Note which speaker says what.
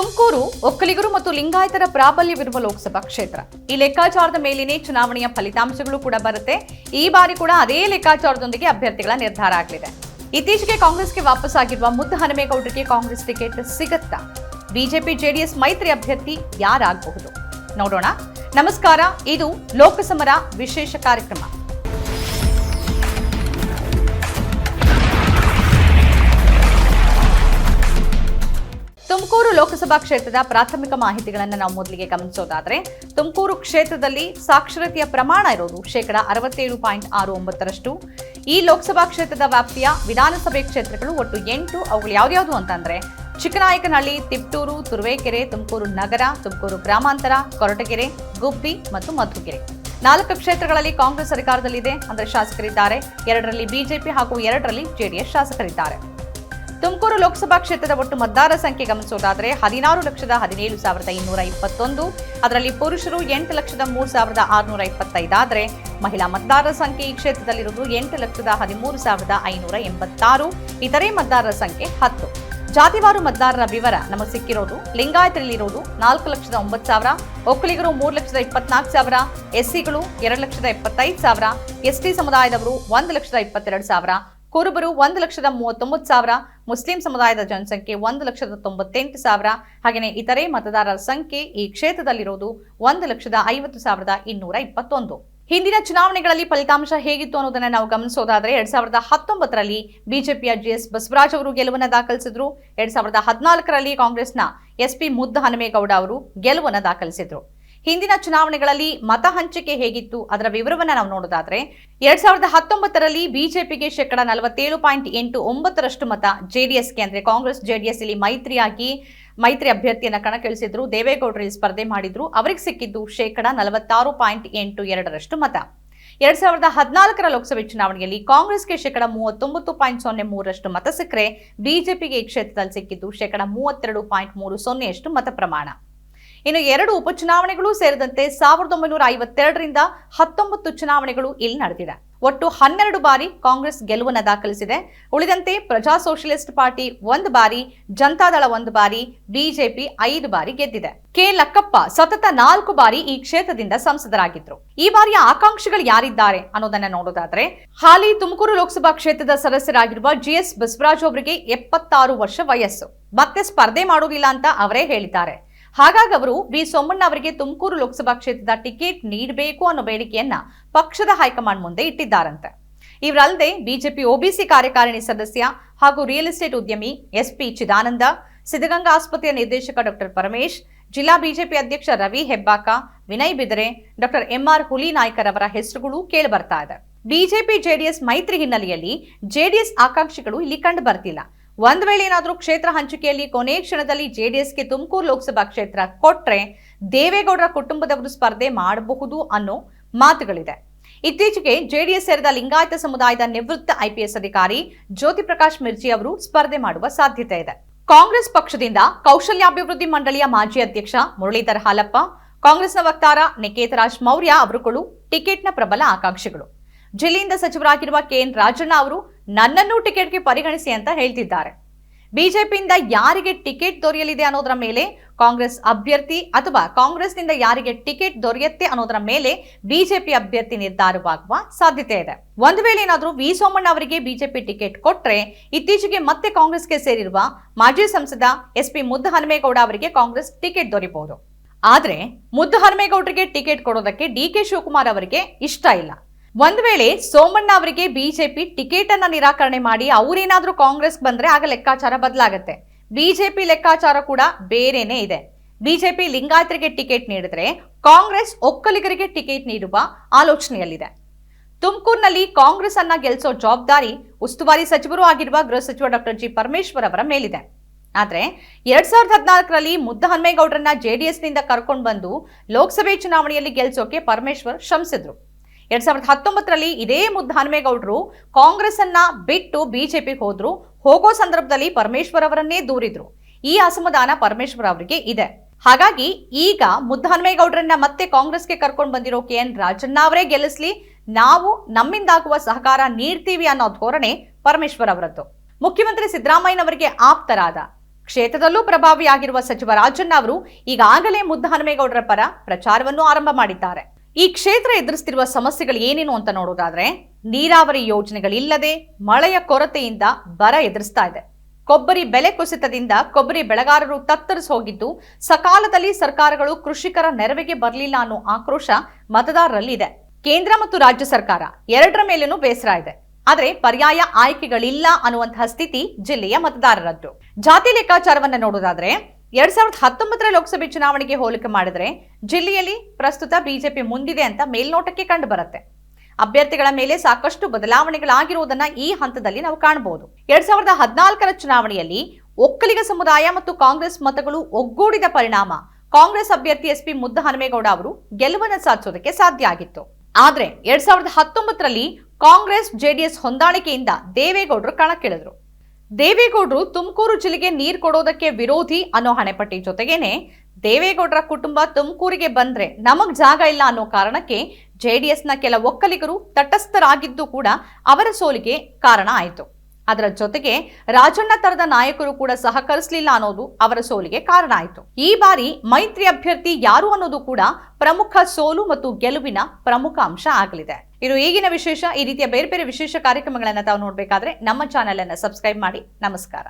Speaker 1: ತುಮಕೂರು, ಒಕ್ಕಲಿಗರು ಮತ್ತು ಲಿಂಗಾಯತರ ಪ್ರಾಬಲ್ಯವಿರುವ ಲೋಕಸಭಾ ಕ್ಷೇತ್ರ. ಈ ಲೆಕ್ಕಾಚಾರದ ಮೇಲಿನೇ ಚುನಾವಣೆಯ ಫಲಿತಾಂಶಗಳು ಕೂಡ ಬರುತ್ತೆ. ಈ ಬಾರಿ ಕೂಡ ಅದೇ ಲೆಕ್ಕಾಚಾರದೊಂದಿಗೆ ಅಭ್ಯರ್ಥಿಗಳ ನಿರ್ಧಾರ ಆಗಲಿದೆ. ಇತ್ತೀಚೆಗೆ ಕಾಂಗ್ರೆಸ್ಗೆ ವಾಪಸ್ ಆಗಿರುವ ಮುದ್ದು ಹನುಮೇಗೌಡರಿಗೆ ಕಾಂಗ್ರೆಸ್ ಟಿಕೆಟ್ ಸಿಗತ್ತಾ? ಬಿಜೆಪಿ, ಜೆಡಿಎಸ್ ಮೈತ್ರಿ ಅಭ್ಯರ್ಥಿ ಯಾರಾಗಬಹುದು? ನೋಡೋಣ. ನಮಸ್ಕಾರ, ಇದು ಲೋಕಸಮರ ವಿಶೇಷ ಕಾರ್ಯಕ್ರಮ. ಲೋಕಸಭಾ ಕ್ಷೇತ್ರದ ಪ್ರಾಥಮಿಕ ಮಾಹಿತಿಗಳನ್ನು ನಾವು ಮೊದಲಿಗೆ ಗಮನಿಸೋದಾದ್ರೆ, ತುಮಕೂರು ಕ್ಷೇತ್ರದಲ್ಲಿ ಸಾಕ್ಷರತೆಯ ಪ್ರಮಾಣ ಇರೋದು ಶೇಕಡ ಅರವತ್ತೇಳು ಪಾಯಿಂಟ್ ಆರು ಒಂಬತ್ತರಷ್ಟು. ಈ ಲೋಕಸಭಾ ಕ್ಷೇತ್ರದ ವ್ಯಾಪ್ತಿಯ ವಿಧಾನಸಭೆ ಕ್ಷೇತ್ರಗಳು ಒಟ್ಟು ಎಂಟು, ಅವುಗಳು ಯಾವ್ದ್ಯಾವ್ದು ಅಂತಂದ್ರೆ, ಚಿಕ್ಕನಾಯಕನಹಳ್ಳಿ, ತಿಪ್ಟೂರು, ತುರುವೇಕೆರೆ, ತುಮಕೂರು ನಗರ, ತುಮಕೂರು ಗ್ರಾಮಾಂತರ, ಕೊರಟಗೆರೆ, ಗುಬ್ಬಿ ಮತ್ತು ಮಧುಗೆರೆ. ನಾಲ್ಕು ಕ್ಷೇತ್ರಗಳಲ್ಲಿ ಕಾಂಗ್ರೆಸ್ ಸರ್ಕಾರದಲ್ಲಿದೆ ಅಂದ್ರೆ ಶಾಸಕರಿದ್ದಾರೆ, ಎರಡರಲ್ಲಿ ಬಿಜೆಪಿ ಹಾಗೂ ಎರಡರಲ್ಲಿ ಜೆಡಿಎಸ್ ಶಾಸಕರಿದ್ದಾರೆ. ತುಮಕೂರು ಲೋಕಸಭಾ ಕ್ಷೇತ್ರದ ಒಟ್ಟು ಮತದಾರರ ಸಂಖ್ಯೆ ಗಮನಿಸುವುದಾದರೆ ಹದಿನಾರು ಲಕ್ಷದ ಹದಿನೇಳು ಸಾವಿರದ ಇನ್ನೂರ ಇಪ್ಪತ್ತೊಂದು, ಅದರಲ್ಲಿ ಪುರುಷರು ಎಂಟು ಲಕ್ಷದ ಮೂರು ಸಾವಿರದ ಆರುನೂರ ಇಪ್ಪತ್ತೈದಾದರೆ ಮಹಿಳಾ ಮತದಾರರ ಸಂಖ್ಯೆ ಈ ಕ್ಷೇತ್ರದಲ್ಲಿರುವುದು ಎಂಟು ಲಕ್ಷದ ಹದಿಮೂರು ಸಾವಿರದ ಐನೂರ ಎಂಬತ್ತಾರು, ಇತರೆ ಮತದಾರರ ಸಂಖ್ಯೆ ಹತ್ತು. ಜಾತಿವಾರು ಮತದಾರರ ವಿವರ ನಮಗೆ ಸಿಕ್ಕಿರೋದು ಲಿಂಗಾಯತರಲ್ಲಿರೋದು ನಾಲ್ಕು ಲಕ್ಷದ ಒಂಬತ್ತು ಸಾವಿರ, ಒಕ್ಕಲಿಗರು ಮೂರು ಲಕ್ಷದ ಇಪ್ಪತ್ನಾಲ್ಕು ಸಾವಿರ, ಎಸ್ಸಿಗಳು ಎರಡು ಲಕ್ಷದ ಎಪ್ಪತ್ತೈದು ಸಾವಿರ, ಎಸ್ಟಿ ಸಮುದಾಯದವರು ಒಂದು ಲಕ್ಷದ ಇಪ್ಪತ್ತೆರಡು ಸಾವಿರ ಕುರುಬರು ಒಂದು ಲಕ್ಷದ ಮೂವತ್ತೊಂಬತ್ತು ಸಾವಿರ, ಮುಸ್ಲಿಂ ಸಮುದಾಯದ ಜನಸಂಖ್ಯೆ ಒಂದು ಲಕ್ಷದ ತೊಂಬತ್ತೆಂಟು ಸಾವಿರ, ಹಾಗೆಯೇ ಇತರೆ ಮತದಾರರ ಸಂಖ್ಯೆ ಈ ಕ್ಷೇತ್ರದಲ್ಲಿರೋದು ಒಂದು ಲಕ್ಷದ ಐವತ್ತು ಸಾವಿರದ ಇನ್ನೂರ ಇಪ್ಪತ್ತೊಂದು. ಹಿಂದಿನ ಚುನಾವಣೆಗಳಲ್ಲಿ ಫಲಿತಾಂಶ ಹೇಗಿತ್ತು ಅನ್ನೋದನ್ನ ನಾವು ಗಮನಿಸೋದಾದ್ರೆ ಎರಡ್ ಸಾವಿರದ ಹತ್ತೊಂಬತ್ತರಲ್ಲಿ ಬಿಜೆಪಿಯ ಜಿಎಸ್ ಬಸವರಾಜ್ ಅವರು ಗೆಲುವನ್ನು ದಾಖಲಿಸಿದ್ರು. ಎರಡ್ ಸಾವಿರದ ಹದಿನಾಲ್ಕರಲ್ಲಿ ಕಾಂಗ್ರೆಸ್ನ ಎಸ್ಪಿ ಮುದ್ದ ಹನುಮೇಗೌಡ ಅವರು ಗೆಲುವನ್ನ ದಾಖಲಿಸಿದ್ರು. ಹಿಂದಿನ ಚುನಾವಣೆಗಳಲ್ಲಿ ಮತ ಹಂಚಿಕೆ ಹೇಗಿತ್ತು ಅದರ ವಿವರವನ್ನ ನಾವು ನೋಡೋದಾದ್ರೆ ಎರಡ್ ಸಾವಿರದ ಹತ್ತೊಂಬತ್ತರಲ್ಲಿ ಬಿಜೆಪಿಗೆ ಶೇಕಡ ನಲವತ್ತೇಳು ಪಾಯಿಂಟ್ ಎಂಟು ಒಂಬತ್ತರಷ್ಟು ಮತ ಜೆಡಿಎಸ್ಗೆ ಅಂದ್ರೆ ಕಾಂಗ್ರೆಸ್ ಜೆಡಿಎಸ್ ಇಲ್ಲಿ ಮೈತ್ರಿಯಾಗಿ ಮೈತ್ರಿ ಅಭ್ಯರ್ಥಿಯನ್ನ ಕಣಕ್ಕಿಳಿಸಿದ್ರು, ದೇವೇಗೌಡರು ಸ್ಪರ್ಧೆ ಮಾಡಿದ್ರು, ಅವರಿಗೆ ಸಿಕ್ಕಿದ್ದು ಶೇಕಡ ನಲವತ್ತಾರು ಪಾಯಿಂಟ್ ಎಂಟು ಎರಡರಷ್ಟು ಮತ. ಎರಡ್ ಸಾವಿರದ ಹದಿನಾಲ್ಕರ ಲೋಕಸಭೆ ಚುನಾವಣೆಯಲ್ಲಿ ಕಾಂಗ್ರೆಸ್ಗೆ ಶೇಕಡ ಮೂವತ್ತೊಂಬತ್ತು ಪಾಯಿಂಟ್ ಸೊನ್ನೆ ಮೂರರಷ್ಟು ಮತ ಸಿಕ್ಕರೆ ಬಿಜೆಪಿಗೆ ಈ ಕ್ಷೇತ್ರದಲ್ಲಿ ಸಿಕ್ಕಿದ್ದು ಶೇಕಡ ಮೂವತ್ತೆರಡು ಪಾಯಿಂಟ್ ಮೂರು ಸೊನ್ನೆಯಷ್ಟು ಮತ ಪ್ರಮಾಣ. ಇನ್ನು ಎರಡು ಉಪಚುನಾವಣೆಗಳು ಸೇರಿದಂತೆ ಸಾವಿರದ ಒಂಬೈನೂರ ಐವತ್ತೆರಡರಿಂದ ಹತ್ತೊಂಬತ್ತು ಚುನಾವಣೆಗಳು ಇಲ್ಲಿ ನಡೆದಿದೆ. ಒಟ್ಟು ಹನ್ನೆರಡು ಬಾರಿ ಕಾಂಗ್ರೆಸ್ ಗೆಲುವನ್ನು ದಾಖಲಿಸಿದೆ. ಉಳಿದಂತೆ ಪ್ರಜಾ ಸೋಷಲಿಸ್ಟ್ ಪಾರ್ಟಿ ಒಂದು ಬಾರಿ ಜನತಾದಳ ಒಂದು ಬಾರಿ, ಬಿಜೆಪಿ ಐದು ಬಾರಿ ಗೆದ್ದಿದೆ. ಕೆ ಲಕ್ಕಪ್ಪ ಸತತ ನಾಲ್ಕು ಬಾರಿ ಈ ಕ್ಷೇತ್ರದಿಂದ ಸಂಸದರಾಗಿದ್ರು. ಈ ಬಾರಿಯ ಆಕಾಂಕ್ಷಿಗಳು ಯಾರಿದ್ದಾರೆ ಅನ್ನೋದನ್ನ ನೋಡೋದಾದ್ರೆ, ಹಾಲಿ ತುಮಕೂರು ಲೋಕಸಭಾ ಕ್ಷೇತ್ರದ ಸದಸ್ಯರಾಗಿರುವ ಜಿಎಸ್ ಬಸವರಾಜ್ ಅವರಿಗೆ ಎಪ್ಪತ್ತಾರು ವರ್ಷ ವಯಸ್ಸು. ಮತ್ತೆ ಸ್ಪರ್ಧೆ ಮಾಡುವುದಿಲ್ಲ ಅಂತ ಅವರೇ ಹೇಳಿದ್ದಾರೆ. ಹಾಗಾಗಿ ಅವರು ಬಿ ಸೋಮಣ್ಣ ಅವರಿಗೆ ತುಮಕೂರು ಲೋಕಸಭಾ ಕ್ಷೇತ್ರದ ಟಿಕೆಟ್ ನೀಡಬೇಕು ಅನ್ನೋ ಬೇಡಿಕೆಯನ್ನ ಪಕ್ಷದ ಹೈಕಮಾಂಡ್ ಮುಂದೆ ಇಟ್ಟಿದ್ದಾರಂತೆ. ಇವರಲ್ಲದೆ ಬಿಜೆಪಿ ಒಬಿಸಿ ಕಾರ್ಯಕಾರಿಣಿ ಸದಸ್ಯ ಹಾಗೂ ರಿಯಲ್ ಎಸ್ಟೇಟ್ ಉದ್ಯಮಿ ಎಸ್ಪಿ ಚಿದಾನಂದ, ಸಿದ್ಧಗಂಗಾ ಆಸ್ಪತ್ರೆಯ ನಿರ್ದೇಶಕ ಡಾಕ್ಟರ್ ಪರಮೇಶ್, ಜಿಲ್ಲಾ ಬಿಜೆಪಿ ಅಧ್ಯಕ್ಷ ರವಿ ಹೆಬ್ಬಾಕ, ವಿನಯ್ ಬಿದರೆ, ಡಾಕ್ಟರ್ ಎಂಆರ್ ಹುಲಿನಾಯ್ಕರ್ ಅವರ ಹೆಸರುಗಳು ಕೇಳಿಬರ್ತಾ ಇದೆ. ಬಿಜೆಪಿ ಜೆಡಿಎಸ್ ಮೈತ್ರಿ ಹಿನ್ನೆಲೆಯಲ್ಲಿ ಜೆಡಿಎಸ್ ಆಕಾಂಕ್ಷಿಗಳು ಇಲ್ಲಿ ಕಂಡು ಬರ್ತಿಲ್ಲ. ಒಂದ್ ವೇಳೆ ಏನಾದರೂ ಕ್ಷೇತ್ರ ಹಂಚಿಕೆಯಲ್ಲಿ ಕೊನೆ ಕ್ಷಣದಲ್ಲಿ ಜೆಡಿಎಸ್ಗೆ ತುಮಕೂರು ಲೋಕಸಭಾ ಕ್ಷೇತ್ರ ಕೊಟ್ರೆ ದೇವೇಗೌಡರ ಕುಟುಂಬದವರು ಸ್ಪರ್ಧೆ ಮಾಡಬಹುದು ಅನ್ನೋ ಮಾತುಗಳಿದೆ. ಇತ್ತೀಚೆಗೆ ಜೆಡಿಎಸ್ ಸೇರಿದ ಲಿಂಗಾಯತ ಸಮುದಾಯದ ನಿವೃತ್ತ ಐಪಿಎಸ್ ಅಧಿಕಾರಿ ಜ್ಯೋತಿ ಪ್ರಕಾಶ್ ಮಿರ್ಜಿ ಅವರು ಸ್ಪರ್ಧೆ ಮಾಡುವ ಸಾಧ್ಯತೆ ಇದೆ. ಕಾಂಗ್ರೆಸ್ ಪಕ್ಷದಿಂದ ಕೌಶಲ್ಯಾಭಿವೃದ್ಧಿ ಮಂಡಳಿಯ ಮಾಜಿ ಅಧ್ಯಕ್ಷ ಮುರಳೀಧರ್ ಹಾಲಪ್ಪ, ಕಾಂಗ್ರೆಸ್ನ ವಕ್ತಾರ ನಿಕೇತರಾಜ್ ಮೌರ್ಯ ಅವರುಗಳು ಟಿಕೆಟ್ನ ಪ್ರಬಲ ಆಕಾಂಕ್ಷಿಗಳು. ಜಿಲ್ಲೆಯಿಂದ ಸಚಿವರಾಗಿರುವ ಕೆಎನ್ ರಾಜಣ್ಣ ಅವರು ನನ್ನನ್ನು ಟಿಕೆಟ್ಗೆ ಪರಿಗಣಿಸಿ ಅಂತ ಹೇಳ್ತಿದ್ದಾರೆ. ಬಿಜೆಪಿಯಿಂದ ಯಾರಿಗೆ ಟಿಕೆಟ್ ದೊರೆಯಲಿದೆ ಅನ್ನೋದರ ಮೇಲೆ ಕಾಂಗ್ರೆಸ್ ಅಭ್ಯರ್ಥಿ ಅಥವಾ ಕಾಂಗ್ರೆಸ್ನಿಂದ ಯಾರಿಗೆ ಟಿಕೆಟ್ ದೊರೆಯುತ್ತೆ ಅನ್ನೋದರ ಮೇಲೆ ಬಿಜೆಪಿ ಅಭ್ಯರ್ಥಿ ನಿರ್ಧಾರವಾಗುವ ಸಾಧ್ಯತೆ ಇದೆ. ಒಂದು ವೇಳೆ ಏನಾದರೂ ವಿ ಸೋಮಣ್ಣ ಅವರಿಗೆ ಬಿಜೆಪಿ ಟಿಕೆಟ್ ಕೊಟ್ರೆ ಇತ್ತೀಚೆಗೆ ಮತ್ತೆ ಕಾಂಗ್ರೆಸ್ಗೆ ಸೇರಿರುವ ಮಾಜಿ ಸಂಸದ ಎಸ್ ಪಿ ಮುದ್ದಹನುಮೇಗೌಡ ಅವರಿಗೆ ಕಾಂಗ್ರೆಸ್ ಟಿಕೆಟ್ ದೊರೆಯಬಹುದು. ಆದ್ರೆ ಮುದ್ದಹನುಮೇಗೌಡರಿಗೆ ಟಿಕೆಟ್ ಕೊಡೋದಕ್ಕೆ ಡಿ ಕೆ ಶಿವಕುಮಾರ್ ಅವರಿಗೆ ಇಷ್ಟ ಇಲ್ಲ. ಒಂದ್ ವೇಳೆ ಸೋಮಣ್ಣ ಅವರಿಗೆ ಬಿಜೆಪಿ ಟಿಕೆಟ್ ಅನ್ನ ನಿರಾಕರಣೆ ಮಾಡಿ ಅವರೇನಾದ್ರೂ ಕಾಂಗ್ರೆಸ್ ಬಂದ್ರೆ ಆಗ ಲೆಕ್ಕಾಚಾರ ಬದಲಾಗತ್ತೆ. ಬಿಜೆಪಿ ಲೆಕ್ಕಾಚಾರ ಕೂಡ ಬೇರೆನೆ ಇದೆ. ಬಿಜೆಪಿ ಲಿಂಗಾಯತರಿಗೆ ಟಿಕೆಟ್ ನೀಡಿದ್ರೆ ಕಾಂಗ್ರೆಸ್ ಒಕ್ಕಲಿಗರಿಗೆ ಟಿಕೆಟ್ ನೀಡುವ ಆಲೋಚನೆಯಲ್ಲಿದೆ. ತುಮಕೂರಿನಲ್ಲಿ ಕಾಂಗ್ರೆಸ್ ಅನ್ನ ಗೆಲ್ಲಿಸೋ ಜವಾಬ್ದಾರಿ ಉಸ್ತುವಾರಿ ಸಚಿವರು ಆಗಿರುವ ಗೃಹ ಸಚಿವ ಡಾಕ್ಟರ್ ಜಿ ಪರಮೇಶ್ವರ್ ಅವರ ಮೇಲಿದೆ. ಆದ್ರೆ ಎರಡ್ ಸಾವಿರದ ಹದಿನಾಲ್ಕರಲ್ಲಿ ಮುದ್ದ ಜೆಡಿಎಸ್ ಜೆಡಿಎಸ್ನಿಂದ ಕರ್ಕೊಂಡು ಬಂದು ಲೋಕಸಭೆ ಚುನಾವಣೆಯಲ್ಲಿ ಗೆಲ್ಸೋಕೆ ಪರಮೇಶ್ವರ್ ಶ್ರಮಿಸಿದ್ರು. ಎರಡ್ ಸಾವಿರದ ಹತ್ತೊಂಬತ್ತರಲ್ಲಿ ಇದೇ ಮುದ್ದ ಹನುಮೇಗೌಡರು ಕಾಂಗ್ರೆಸ್ ಅನ್ನ ಬಿಟ್ಟು ಬಿಜೆಪಿಗೆ ಹೋದ್ರು. ಹೋಗೋ ಸಂದರ್ಭದಲ್ಲಿ ಪರಮೇಶ್ವರ್ ಅವರನ್ನೇ ದೂರಿದ್ರು. ಈ ಅಸಮಾಧಾನ ಪರಮೇಶ್ವರ್ ಅವರಿಗೆ ಇದೆ. ಹಾಗಾಗಿ ಈಗ ಮುದ್ದ ಹನುಮೇಗೌಡರನ್ನ ಮತ್ತೆ ಕಾಂಗ್ರೆಸ್ಗೆ ಕರ್ಕೊಂಡು ಬಂದಿರೋ ಕೆ ಎನ್ ರಾಜಣ್ಣ ಅವರೇ ಗೆಲ್ಲಿಸ್ಲಿ. ನಾವು ನಮ್ಮಿಂದಾಗುವ ಸಹಕಾರ ನೀಡ್ತೀವಿ ಅನ್ನೋ ಧೋರಣೆ ಪರಮೇಶ್ವರ್ ಅವರದ್ದು. ಮುಖ್ಯಮಂತ್ರಿ ಸಿದ್ದರಾಮಯ್ಯನವರಿಗೆ ಆಪ್ತರಾದ, ಕ್ಷೇತ್ರದಲ್ಲೂ ಪ್ರಭಾವಿಯಾಗಿರುವ ಸಚಿವ ರಾಜಣ್ಣ ಅವರು ಈಗಾಗಲೇ ಮುದ್ದಹನುಮೇಗೌಡರ ಪರ ಪ್ರಚಾರವನ್ನು ಆರಂಭ ಮಾಡಿದ್ದಾರೆ. ಈ ಕ್ಷೇತ್ರ ಎದುರಿಸ್ತಿರುವ ಸಮಸ್ಯೆಗಳು ಏನೇನು ಅಂತ ನೋಡೋದಾದ್ರೆ, ನೀರಾವರಿ ಯೋಜನೆಗಳಿಲ್ಲದೆ ಮಳೆಯ ಕೊರತೆಯಿಂದ ಬರ ಎದುರಿಸ್ತಾ ಇದೆ. ಕೊಬ್ಬರಿ ಬೆಲೆ ಕುಸಿತದಿಂದ ಕೊಬ್ಬರಿ ಬೆಳೆಗಾರರು ತತ್ತರಿಸಿ ಹೋಗಿದ್ದು, ಸಕಾಲದಲ್ಲಿ ಸರ್ಕಾರಗಳು ಕೃಷಿಕರ ನೆರವಿಗೆ ಬರಲಿಲ್ಲ ಅನ್ನೋ ಆಕ್ರೋಶ ಮತದಾರರಲ್ಲಿ ಇದೆ ಕೇಂದ್ರ ಮತ್ತು ರಾಜ್ಯ ಸರ್ಕಾರ ಎರಡರ ಮೇಲೇನೂ ಬೇಸರ ಇದೆ. ಆದರೆ ಪರ್ಯಾಯ ಆಯ್ಕೆಗಳಿಲ್ಲ ಅನ್ನುವಂತಹ ಸ್ಥಿತಿ ಜಿಲ್ಲೆಯ ಮತದಾರರದ್ದು. ಜಾತಿ ಲೆಕ್ಕಾಚಾರವನ್ನ ನೋಡೋದಾದ್ರೆ ಎರಡ್ ಸಾವಿರದ ಹತ್ತೊಂಬತ್ತರ ಲೋಕಸಭೆ ಚುನಾವಣೆಗೆ ಹೋಲಿಕೆ ಮಾಡಿದ್ರೆ ಜಿಲ್ಲೆಯಲ್ಲಿ ಪ್ರಸ್ತುತ ಬಿಜೆಪಿ ಮುಂದಿದೆ ಅಂತ ಮೇಲ್ನೋಟಕ್ಕೆ ಕಂಡು ಬರುತ್ತೆ. ಅಭ್ಯರ್ಥಿಗಳ ಮೇಲೆ ಸಾಕಷ್ಟು ಬದಲಾವಣೆಗಳಾಗಿರುವುದನ್ನ ಈ ಹಂತದಲ್ಲಿ ನಾವು ಕಾಣಬಹುದು. ಎರಡ್ ಸಾವಿರದ ಹದಿನಾಲ್ಕರ ಚುನಾವಣೆಯಲ್ಲಿ ಒಕ್ಕಲಿಗ ಸಮುದಾಯ ಮತ್ತು ಕಾಂಗ್ರೆಸ್ ಮತಗಳು ಒಗ್ಗೂಡಿದ ಪರಿಣಾಮ ಕಾಂಗ್ರೆಸ್ ಅಭ್ಯರ್ಥಿ ಎಸ್ ಪಿ ಮುದ್ದಹನುಮೇಗೌಡ ಅವರು ಗೆಲುವನ್ನು ಸಾಧಿಸೋದಕ್ಕೆ ಸಾಧ್ಯ ಆಗಿತ್ತು. ಆದ್ರೆ ಎರಡ್ ಸಾವಿರದ ಹತ್ತೊಂಬತ್ತರಲ್ಲಿ ಕಾಂಗ್ರೆಸ್ ಜೆಡಿಎಸ್ ಹೊಂದಾಣಿಕೆಯಿಂದ ದೇವೇಗೌಡರು ಕಣಕ್ಕಿಳಿದ್ರು. ದೇವೇಗೌಡರು ತುಮಕೂರು ಜಿಲ್ಲೆಗೆ ನೀರು ಕೊಡೋದಕ್ಕೆ ವಿರೋಧಿ ಅನ್ನೋ ಹಣೆಪಟ್ಟಿ ಜೊತೆಗೇನೆ ದೇವೇಗೌಡರ ಕುಟುಂಬ ತುಮಕೂರಿಗೆ ಬಂದ್ರೆ ನಮಗ್ ಜಾಗ ಇಲ್ಲ ಅನ್ನೋ ಕಾರಣಕ್ಕೆ ಜೆಡಿಎಸ್ನ ಕೆಲ ಒಕ್ಕಲಿಗರು ತಟಸ್ಥರಾಗಿದ್ದು ಕೂಡ ಅವರ ಸೋಲಿಗೆ ಕಾರಣ ಆಯಿತು. ಅದರ ಜೊತೆಗೆ ರಾಜಣ್ಣ ತರದ ನಾಯಕರು ಕೂಡ ಸಹಕರಿಸಲಿಲ್ಲ ಅನ್ನೋದು ಅವರ ಸೋಲಿಗೆ ಕಾರಣ ಆಯಿತು. ಈ ಬಾರಿ ಮೈತ್ರಿ ಅಭ್ಯರ್ಥಿ ಯಾರು ಅನ್ನೋದು ಕೂಡ ಪ್ರಮುಖ ಸೋಲು ಮತ್ತು ಗೆಲುವಿನ ಪ್ರಮುಖ ಅಂಶ ಆಗಲಿದೆ. ಇದು ಈಗಿನ ವಿಶೇಷ, ಈ ರೀತಿಯ ಬೇರೆ ಬೇರೆ ವಿಶೇಷ ಕಾರ್ಯಕ್ರಮಗಳನ್ನು ತಾವು ನೋಡಬೇಕಾದ್ರೆ ನಮ್ಮ ಚಾನೆಲ್ ಅನ್ನು ಸಬ್ಸ್ಕ್ರೈಬ್ ಮಾಡಿ. ನಮಸ್ಕಾರ.